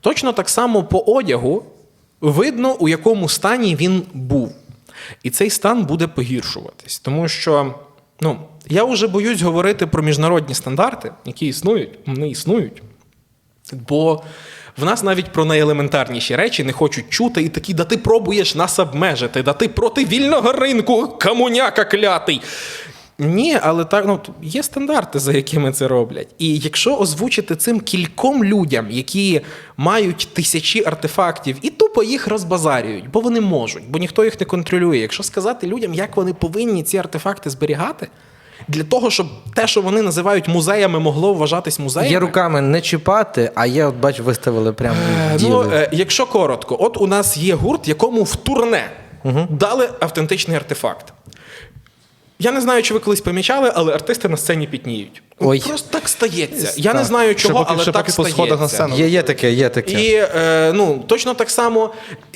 Точно так само по одягу видно, у якому стані він був. І цей стан буде погіршуватись. Тому що ну, я вже боюсь говорити про міжнародні стандарти, які існують, вони існують. Бо в нас навіть про найелементарніші речі не хочуть чути, і такі, да ти пробуєш нас обмежити, да ти проти вільного ринку, комуняка клятий. Ні, але так ну є стандарти, за якими це роблять. І якщо озвучити цим кільком людям, які мають тисячі артефактів, і тупо їх розбазарюють, бо вони можуть, бо ніхто їх не контролює. Якщо сказати людям, як вони повинні ці артефакти зберігати, для того, щоб те, що вони називають музеями, могло вважатись музеями. Є руками не чіпати, а є, от бач, виставили прямо Е, діли. Ну, е, якщо коротко, от у нас є гурт, якому в турне дали автентичний артефакт. Я не знаю, чи ви колись помічали, але артисти на сцені пітніють. Ой. Просто так стається. Я не знаю, Ще поки- але ще так поки по стається. сходах на сцену. Є, є таке, є таке. І е, ну, точно так само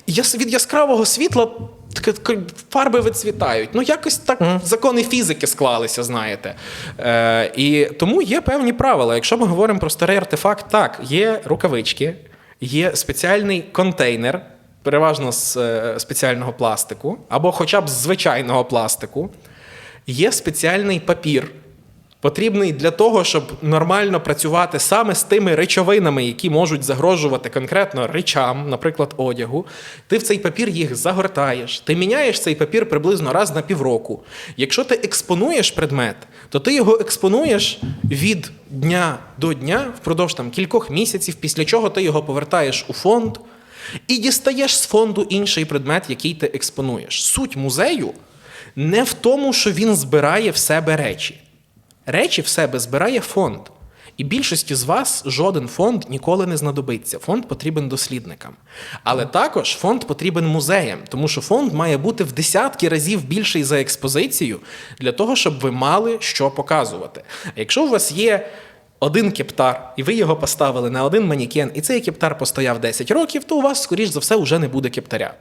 яс- від яскравого світла таке- таке фарби вицвітають. Ну, якось так закони фізики склалися, знаєте. Е, і тому є певні правила. Якщо ми говоримо про старий артефакт, так, є рукавички, є спеціальний контейнер, переважно з е, спеціального пластику, або хоча б з звичайного пластику. Є спеціальний папір, потрібний для того, щоб нормально працювати саме з тими речовинами, які можуть загрожувати конкретно речам, наприклад, одягу. Ти в цей папір їх загортаєш. Ти міняєш цей папір приблизно раз на півроку. Якщо ти експонуєш предмет, то ти його експонуєш від дня до дня впродовж там кількох місяців, після чого ти його повертаєш у фонд і дістаєш з фонду інший предмет, який ти експонуєш. Суть музею не в тому, що він збирає в себе речі. Речі в себе збирає фонд. І більшості з вас жоден фонд ніколи не знадобиться. Фонд потрібен дослідникам. Але також фонд потрібен музеям, тому що фонд має бути в десятки разів більший за експозицію для того, щоб ви мали що показувати. А якщо у вас є один кептар, і ви його поставили на один манікен, і цей кептар постояв 10 років, то у вас, скоріш за все, вже не буде кептаря.